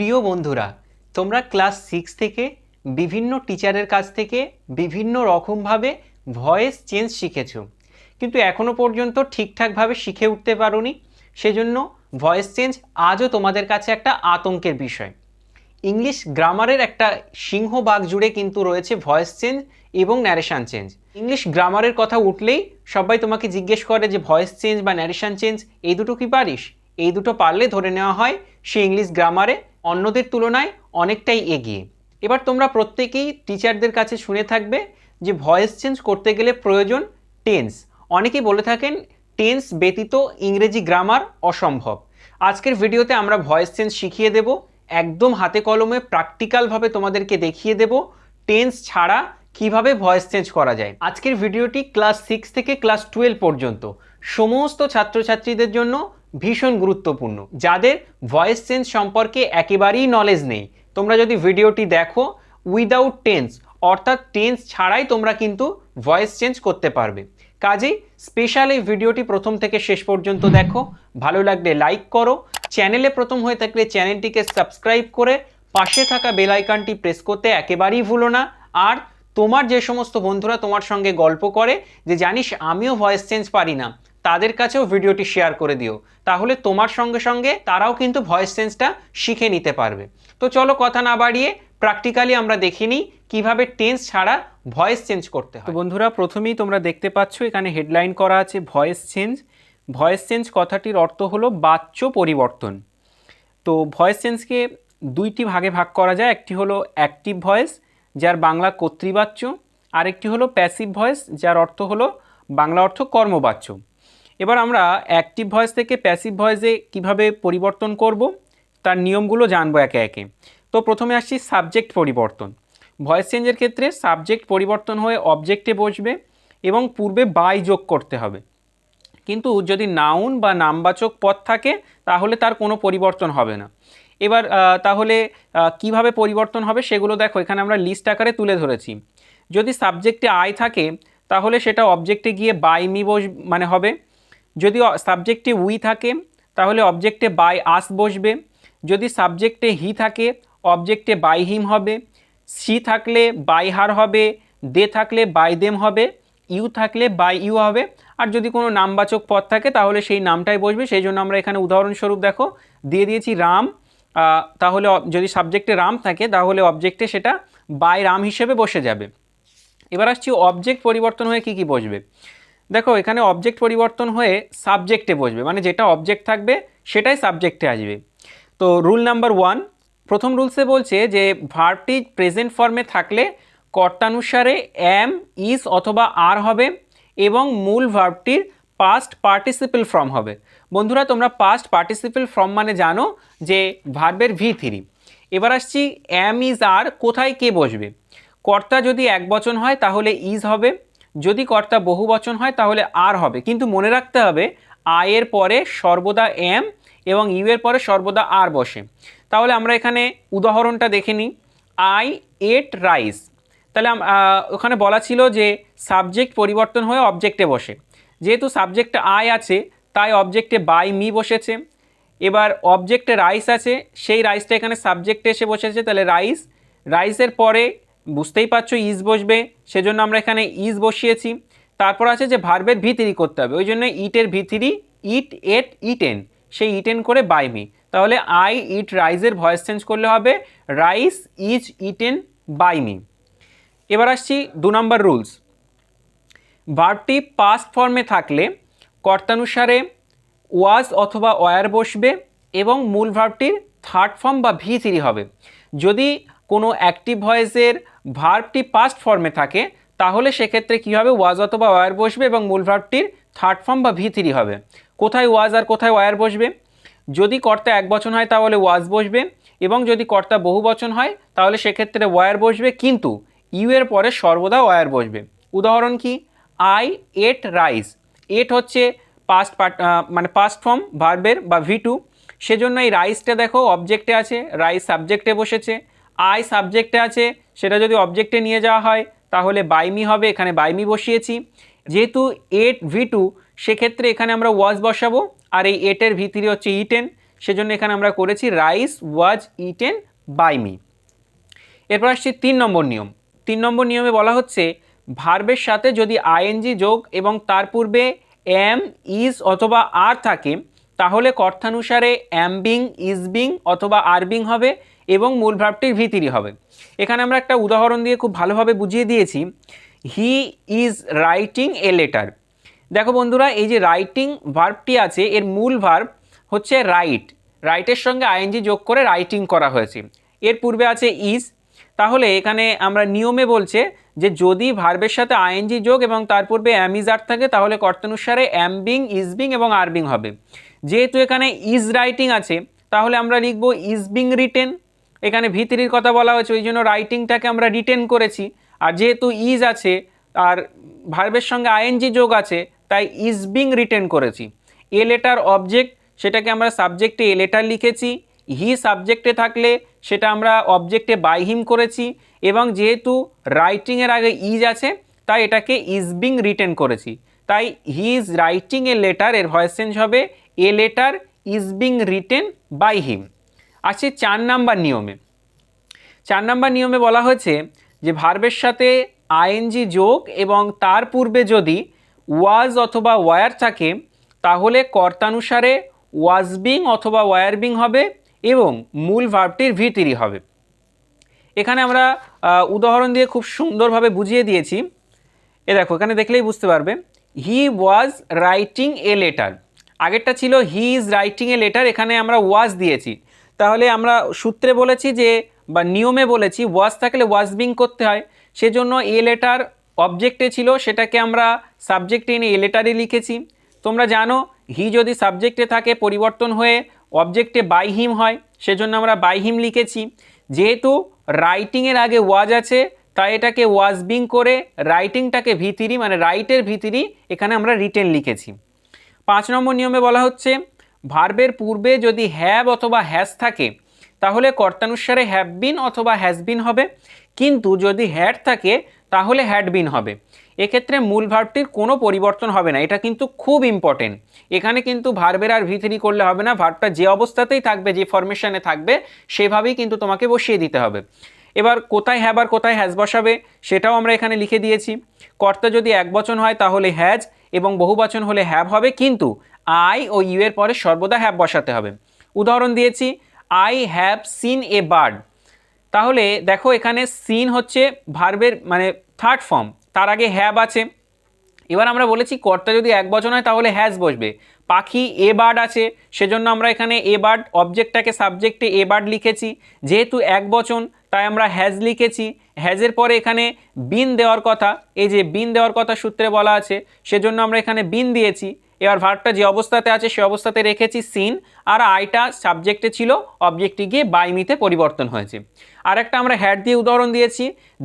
প্রিয় বন্ধুরা, তোমরা ক্লাস সিক্স থেকে বিভিন্ন টিচারের কাছ থেকে বিভিন্ন রকমভাবে ভয়েস চেঞ্জ শিখেছো, কিন্তু এখনও পর্যন্ত ঠিকঠাকভাবে শিখে উঠতে পারোনি। সেজন্য ভয়েস চেঞ্জ আজও তোমাদের কাছে একটা আতঙ্কের বিষয়। ইংলিশ গ্রামারের একটা সিংহবাগ জুড়ে কিন্তু রয়েছে ভয়েস চেঞ্জ এবং ন্যারেশন চেঞ্জ। ইংলিশ গ্রামারের কথা উঠলেই সবাই তোমাকে জিজ্ঞেস করে যে ভয়েস চেঞ্জ বা ন্যারেশন চেঞ্জ, এই দুটো কি পারিস? এই দুটো পারলে ধরে নেওয়া হয় সে ইংলিশ গ্রামারে, অন্যদের তুলনায় অনেকটাই এগিয়ে। এবার তোমরা প্রত্যেকেই টিচারদের কাছে শুনে থাকবে যে ভয়েস চেঞ্জ করতে গেলে প্রয়োজন টেন্স অনেকেই বলে থাকেন টেন্স ব্যতীত ইংরেজি গ্রামার অসম্ভব। আজকের ভিডিওতে আমরা ভয়েস চেঞ্জ শিখিয়ে দেব, একদম হাতে কলমে প্র্যাকটিক্যালভাবে তোমাদেরকে দেখিয়ে দেব টেন্স ছাড়া কীভাবে ভয়েস চেঞ্জ করা যায়। আজকের ভিডিওটি ক্লাস সিক্স থেকে ক্লাস টুয়েলভ পর্যন্ত। সমস্ত ছাত্রছাত্রীদের জন্য ভীষণ গুরুত্বপূর্ণ, যাদের ভয়েস চেঞ্জ সম্পর্কে একেবারেই নলেজ নেই। তোমরা যদি ভিডিওটি দেখো উইদাউট টেন্স অর্থাৎ টেন্স ছাড়াই তোমরা কিন্তু ভয়েস চেঞ্জ করতে পারবে। কাজেই স্পেশাল এই ভিডিওটি প্রথম থেকে শেষ পর্যন্ত দেখো, ভালো লাগলে লাইক করো। চ্যানেলে প্রথম হয়ে থাকলে চ্যানেলটিকে সাবস্ক্রাইব করে পাশে থাকা বেল প্রেস করতে একেবারেই ভুলো না। আর তোমার যে সমস্ত বন্ধুরা তোমার সঙ্গে গল্প করে, যে জানিস আমিও ভয়েস চেঞ্জ পারি না তাদের কাছেও ভিডিওটি শেয়ার করে দিও। তাহলে তোমার সঙ্গে সঙ্গে তারাও কিন্তু ভয়েস চেঞ্জটা শিখে নিতে পারবে। তো চলো কথা না বাড়িয়ে প্র্যাকটিক্যালি আমরা দেখে নিই কীভাবে টেন্স ছাড়া ভয়েস চেঞ্জ করতে হয়। বন্ধুরা, প্রথমেই তোমরা দেখতে পাচ্ছ এখানে হেডলাইন করা আছে ভয়েস চেঞ্জ ভয়েস চেঞ্জ কথাটির অর্থ হলো বাচ্য পরিবর্তন। তো ভয়েস চেঞ্জকে দুইটি ভাগে ভাগ করা যায়। একটি হলো অ্যাক্টিভ ভয়েস যার বাংলা কর্তৃবাচ্য, আরেকটি হলো প্যাসিভ ভয়েস যার অর্থ হলো বাংলা অর্থ কর্মবাচ্য। এবার আমরা অ্যাক্টিভ ভয়েস থেকে প্যাসিভ ভয়েসে কীভাবে পরিবর্তন করব, তার নিয়মগুলো জানব একে একে। তো প্রথমে আসছি সাবজেক্ট পরিবর্তন। ভয়েস চেঞ্জের ক্ষেত্রে সাবজেক্ট পরিবর্তন হয়ে অবজেক্টে বসবে এবং পূর্বে বাই যোগ করতে হবে। কিন্তু যদি নাউন বা নামবাচক পদ থাকে, তাহলে তার কোনো পরিবর্তন হবে না। এবার তাহলে কীভাবে পরিবর্তন হবে সেগুলো দেখো, এখানে আমরা লিস্ট আকারে তুলে ধরেছি। যদি সাবজেক্টে আই থাকে, তাহলে সেটা অবজেক্টে গিয়ে বাই মি বস মানে হবে। যদি সাবজেক্টে উই থাকে, তাহলে অবজেক্টে বাই আস বসবে। যদি সাবজেক্টে হি থাকে অবজেক্টে বাই হিম হবে। সি থাকলে বাই হার হবে দে থাকলে বাই দেম হবে ইউ থাকলে বাই ইউ হবে। আর যদি কোনো নামবাচক পদ থাকে, তাহলে সেই নামটাই বসবে। সেই জন্য আমরা এখানে উদাহরণস্বরূপ দেখো, দিয়ে দিয়েছি রাম। তাহলে যদি সাবজেক্টে রাম থাকে, তাহলে অবজেক্টে সেটা বাই রাম হিসেবে বসে যাবে। এবার আসছি অবজেক্ট পরিবর্তন হয়ে কি কি বসবে? দেখো, এখানে অবজেক্ট পরিবর্তন হয়ে সাবজেক্টে বসবে মানে যেটা অবজেক্ট থাকবে, সেটাই সাবজেক্টে আসবে। তো রুল নাম্বার ওয়ান প্রথম রুলসে বলছে যে ভার্বটি প্রেজেন্ট ফর্মে থাকলে কর্তানুসারে এম ইস অথবা আর হবে এবং মূল ভার্বটির পাস্ট পার্টিসিপেল ফর্ম হবে। বন্ধুরা, তোমরা পাস্ট পার্টিসিপেল ফর্ম মানে জানো যে ভার্বের ভি থ্রি এবার আসছি এম ইজ আর কোথায় কে বসবে? কর্তা যদি এক বচন হয়, তাহলে ইজ হবে। যদি কর্তা বহু বচন হয়, তাহলে আর হবে। কিন্তু মনে রাখতে হবে আয়ের পরে সর্বদা এম এবং ইউ এর পরে সর্বদা আর বসে। তাহলে আমরা এখানে উদাহরণটা দেখে নিই। আই এট রাইস তাহলে ওখানে বলা ছিল যে সাবজেক্ট পরিবর্তন হয়ে অবজেক্টে বসে। যেহেতু সাবজেক্টে আই আছে, তাই অবজেক্টে বাই মি বসেছে। এবার অবজেক্টে রাইস আছে, সেই রাইসটা এখানে সাবজেক্টে এসে বসেছে, তাহলে রাইস। রাইসের পরে বুঝতেই পারছ ইজ বসবে। সেজন্য আমরা এখানে ইজ বসিয়েছি। তারপর আছে যে ভার্বের ভিতিরি করতে হবে। ওই জন্য ইটের ভিতিরি ইট এট ইটেন সেই ইটেন করে বাই মি তাহলে আই ইট রাইসের ভয়েস চেঞ্জ করলে হবে rice is eaten by me এবার আসছি দু নম্বর রুলস ভার্বটি পাস্ট ফর্মে থাকলে কর্তানুসারে ওয়াজ অথবা ওয়ার বসবে এবং মূল ভার্বটির থার্ড ফর্ম বা ভি থ্রি হবে। যদি কোনো অ্যাক্টিভ ভয়েসের ভার্বটি পাস্ট ফর্মে থাকে, তাহলে সেক্ষেত্রে কী হবে? ওয়াজ অথবা ওয়ার বসবে এবং মূল ভার্বটির থার্ড ফর্ম বা ভি থ্রি হবে। কোথায় ওয়াজ আর কোথায় ওয়ার বসবে? যদি কর্তা এক বচন হয়, তাহলে ওয়াজ বসবে এবং যদি কর্তা বহু বচন হয়, তাহলে সেক্ষেত্রে ওয়ার বসবে, কিন্তু ইউ এর পরে সর্বদা ওয়ার বসবে। উদাহরণ কি? আই এট রাইস এট হচ্ছে পাস্ট মানে পাস্ট ফর্ম ভার্বের বা ভি টু সেজন্য এই রাইসটা দেখো অবজেক্টে আছে রাইস সাবজেক্টে বসেছে। আই সাবজেক্টে আছে, সেটা যদি অবজেক্টে নিয়ে যাওয়া হয়, তাহলে বাইমি হবে, এখানে বাইমি বসিয়েছি। যেহেতু এট ভি টু সেক্ষেত্রে এখানে আমরা ওয়াজ বসাবো, আর এই এটের ভি থ্রি হচ্ছে ইটেন সেজন্য এখানে আমরা করেছি rice was eaten by me এরপর আসছি তিন নম্বর নিয়ম। তিন নম্বর নিয়মে বলা হচ্ছে ভার্বের সাথে যদি আইএনজি যোগ এবং তার পূর্বে এম ইজ অথবা আর থাকে, তাহলে কর্তানুসারে অ্যাম বিং ইজ বিং অথবা আর বিং হবে এবং মূল ভার্বটির ভিতিরি হবে। এখানে আমরা একটা উদাহরণ দিয়ে খুব ভালোভাবে বুঝিয়ে দিয়েছি। He is writing a letter দেখো বন্ধুরা, এই যে রাইটিং ভার্বটি আছে, এর মূল ভার্ব হচ্ছে রাইট রাইটের সঙ্গে আইএনজি যোগ করে রাইটিং করা হয়েছে। এর পূর্বে আছে ইজ তাহলে এখানে আমরা নিয়মে বলছে যে যদি ভার্বের সাথে আইএনজি যোগ এবং তার পূর্বে অ্যামিজার থাকে, তাহলে কর্তানুসারে অ্যামবিং ইজবিং এবং আরবিং হবে। যেহেতু এখানে ইজ রাইটিং আছে, তাহলে আমরা লিখব ইজ বিং রিটেন এখানে ভিতরির কথা বলা হয়েছে, ওই জন্য রাইটিংটাকে আমরা রিটেন করেছি। আর যেহেতু ইজ আছে, আর ভার্বের সঙ্গে আইএনজি যোগ আছে, তাই ইজ বিং রিটেন করেছি। এ লেটার অবজেক্ট সেটাকে আমরা সাবজেক্টে এ লেটার লিখেছি। হি সাবজেক্টে থাকলে সেটা আমরা অবজেক্টে বাই হিম করেছি। এবং যেহেতু রাইটিংয়ের আগে ইজ আছে, তাই এটাকে ইজ বিং রিটেন করেছি। তাই he is writing a letter এর ভয়েস চেঞ্জ হবে। A letter is being written by him আসছে চার নাম্বার নিয়মে। চার নাম্বার নিয়মে বলা হয়েছে যে ভার্বের সাথে আইএনজি যোগ এবং তার পূর্বে যদি ওয়াজ অথবা ওয়ার থাকে, তাহলে কর্তানুসারে ওয়াজ বিং অথবা ওয়ার বিং হবে এবং মূল ভার্বটির ভিতিরি হবে। এখানে আমরা উদাহরণ দিয়ে খুব সুন্দরভাবে বুঝিয়ে দিয়েছি। এ দেখো, এখানে দেখলেই বুঝতে পারবে। He was writing a letter. আগেরটা ছিল he is writing a letter, এখানে আমরা ওয়াজ দিয়েছি। তাহলে আমরা সূত্রে বলেছি যে, বা নিয়মে বলেছি ওয়াজ থাকলে ওয়াজ বিং করতে হয়। সেজন্য এ লেটার অবজেক্টে ছিল, সেটাকে আমরা সাবজেক্টে এনে এ লেটারে লিখেছি। তোমরা জানো হি যদি সাবজেক্টে থাকে, পরিবর্তন হয়ে অবজেক্টে বাই হিম হয়, সেজন্য আমরা বাই হিম লিখেছি। যেহেতু রাইটিংয়ের আগে ওয়াজ আছে, তাই এটাকে ওয়াজ বিং করে রাইটিংটাকে ভিতিরি মানে রাইটের ভিতিরি এখানে আমরা রিটেন লিখেছি। পাঁচ নম্বর নিয়মে বলা হচ্ছে ভার্বের পূর্বে যদি হ্যাব অথবা হ্যাজ থাকে, তাহলে কর্তানুসারে হ্যাভ বিন অথবা হ্যাজ বিন হবে। কিন্তু যদি হ্যাড থাকে, তাহলে হ্যাড বিন হবে। এক্ষেত্রে মূল ভার্বটির কোনো পরিবর্তন হবে না, এটা কিন্তু খুব ইম্পর্টেন্ট এখানে কিন্তু ভার্বের আর ভিতরি করলে হবে না, ভার্বটা যে অবস্থাতেই থাকবে, যে ফরমেশনে থাকবে, সেভাবেই কিন্তু তোমাকে বসিয়ে দিতে হবে। এবার কোথায় হ্যাব আর কোথায় হ্যাজ বসাবে, সেটাও আমরা এখানে লিখে দিয়েছি। কর্তা যদি এক বচন হয়, তাহলে হ্যাজ এবং বহু বচন হলে হ্যাভ হবে, কিন্তু আই ও ইউ এর পরে সর্বদা হ্যাভ বসাতে হবে। উদাহরণ দিয়েছি I have seen a bird তাহলে দেখো এখানে সিন হচ্ছে ভার্বের মানে থার্ড ফর্ম তার আগে হ্যাব আছে। এবার আমরা বলেছি, কর্তা যদি এক বচন হয়, তাহলে হ্যাজ বসবে। পাখি এ বার্ড আছে, সেজন্য আমরা এখানে এ বার্ড অবজেক্টটাকে সাবজেক্টে এ বার্ড লিখেছি। যেহেতু এক বচন তাই আমরা হ্যাজ লিখেছি। হ্যাজের পরে এখানে বিন দেওয়ার কথা, এই যে বিন দেওয়ার কথা সূত্রে বলা আছে, সেজন্য আমরা এখানে বিন দিয়েছি। এবার ভার্বটা যে অবস্থাতে আছে, সে অবস্থাতে রেখেছি সিন আর আইটা সাবজেক্টে ছিল অবজেক্টে গিয়ে বাইমিতে পরিবর্তন হয়েছে। আর একটা আমরা হ্যাড দিয়ে উদাহরণ দিয়েছি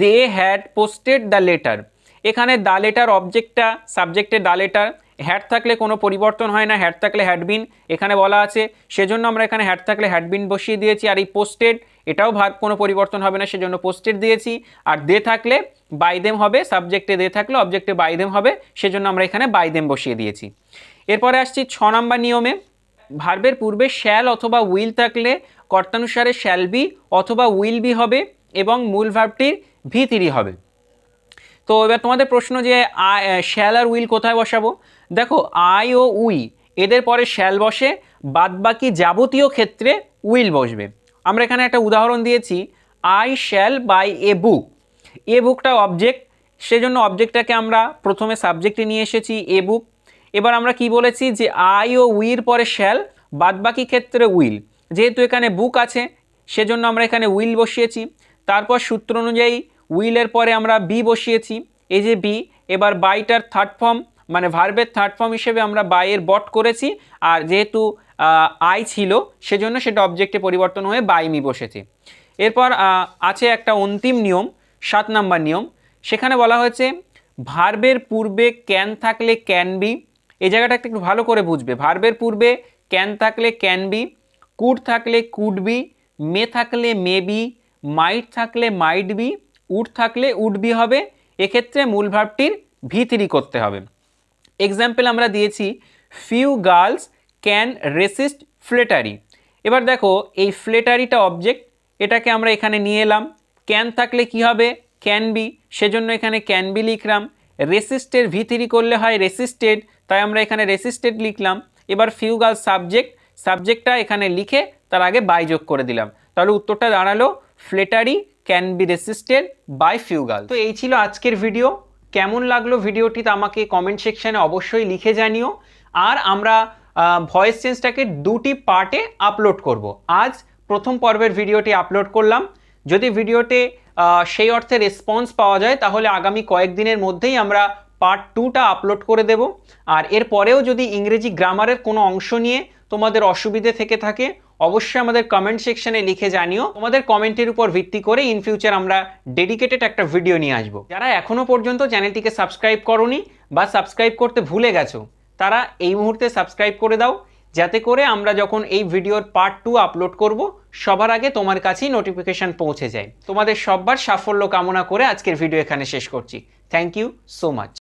they had posted the letter এখানে দা লেটার অবজেক্টটা সাবজেক্টে দা লেটার হ্যাড থাকলে কোনো পরিবর্তন হয় না হ্যাড থাকলে হ্যাডবিন এখানে বলা আছে। সেজন্য আমরা এখানে হ্যাড থাকলে হ্যাডবিন বসিয়ে দিয়েছি, আর এই পোস্টেড, এটাও ভার, কোনো পরিবর্তন হবে না, সেজন্য পোস্টেড দিয়েছি। আর দে থাকলে বাইদেম হবে, সাবজেক্টে দে থাকলে অবজেক্টে বাইদেম হবে, সেজন্য আমরা এখানে বাইদেম বসিয়ে দিয়েছি। এরপরে আসছি ছ নম্বর নিয়মে। ভার্বের পূর্বে শ্যাল অথবা উইল থাকলে কর্তানুসারে শ্যাল বি অথবা উইল বি হবে এবং মূল ভার্বটির ভিতিরি হবে। তো এবার তোমাদের প্রশ্ন যে শ্যাল আর উইল কোথায় বসাবো? দেখো, আই ও উই, এদের পরে শ্যাল বসে, বাদবাকি যাবতীয় ক্ষেত্রে উইল বসবে। আমরা এখানে একটা উদাহরণ দিয়েছি, I shall buy a book. A বুকটা অবজেক্ট, সেজন্য অবজেক্টটাকে আমরা প্রথমে সাবজেক্টে নিয়ে এসেছি, এ বুক। এবার আমরা কি বলেছি যে আই ও উইর পরে শ্যাল, বাদবাকি ক্ষেত্রে উইল। যেহেতু এখানে বুক আছে, সেজন্য আমরা এখানে উইল বসিয়েছি। তারপর সূত্র অনুযায়ী উইলের পরে আমরা বি বসিয়েছি, এই যে বি, এবার বাইটার থার্ড ফর্ম মানে ভার্বের থার্ড ফর্ম হিসেবে আমরা বাইয়ের বট করেছি, আর যেহেতু আই ছিল, সেজন্য সেটা অবজেক্টে পরিবর্তন হয়ে বাই মি বসেছে। এরপর আছে একটা অন্তিম নিয়ম, সাত নাম্বার নিয়ম। সেখানে বলা হয়েছে ভার্বের পূর্বে ক্যান থাকলে ক্যান বি এই জায়গাটা একটু ভালো করে বুঝবে। ভার্বের পূর্বে ক্যান থাকলে ক্যান বি কুড থাকলে কুড বি মে থাকলে মে বি মাইট থাকলে মাইট বি উড থাকলে উড বি হবে। এক্ষেত্রে মূল ভার্বটির ভিতরি করতে হবে। এক্সাম্পল আমরা দিয়েছি few girls can resist flattery এবার দেখো, এই ফ্লেটারিটা অবজেক্ট এটাকে আমরা এখানে নিয়ে এলাম। ক্যান থাকলে কি হবে? ক্যান বি সেজন্য এখানে ক্যান বি লিখলাম। রেসিস্টের ভি থ্রি করলে হয় রেসিস্টেড তাই আমরা এখানে রেসিস্টেড লিখলাম। এবার ফিউগাল সাবজেক্ট সাবজেক্টটা এখানে লিখে তার আগে বাই যোগ করে দিলাম। তাহলে উত্তরটা দাঁড়াল flattery can be resisted by fugal তো এই ছিল আজকের ভিডিও কেমন লাগল ভিডিওটি তা আমাকে কমেন্ট সেকশানে অবশ্যই লিখে জানিও। আর আমরা ভয়েস চেঞ্জটাকে দুটি পার্টে আপলোড করব। আজ প্রথম পর্বের ভিডিওটি আপলোড করলাম। যদি ভিডিওতে সেই অর্থে রেসপন্স পাওয়া যায়, তাহলে আগামী কয়েকদিনের মধ্যেই আমরা পার্ট টুটা আপলোড করে দেব। আর এরপরেও যদি ইংরেজি গ্রামারের কোনো অংশ নিয়ে তোমাদের অসুবিধে থেকে থাকে অবশ্যই আমাদের কমেন্ট সেকশনে লিখে জানিও। তোমাদের কমেন্টের উপর ভিত্তি করে ইন ফিউচার আমরা ডেডিকেটেড একটা ভিডিও নিয়ে আসব। যারা এখনও পর্যন্ত চ্যানেলটিকে সাবস্ক্রাইব করনি বা সাবস্ক্রাইব করতে ভুলে গেছো, তারা এই মুহূর্তে সাবস্ক্রাইব করে দাও। যাতে করে আমরা যখন এই ভিডিওর পার্ট টু আপলোড করব, সবার আগে তোমার কাছেই নোটিফিকেশন পৌঁছে যায়। তোমাদের সববার সাফল্য কামনা করে আজকের ভিডিও এখানে শেষ করছি। Thank you so much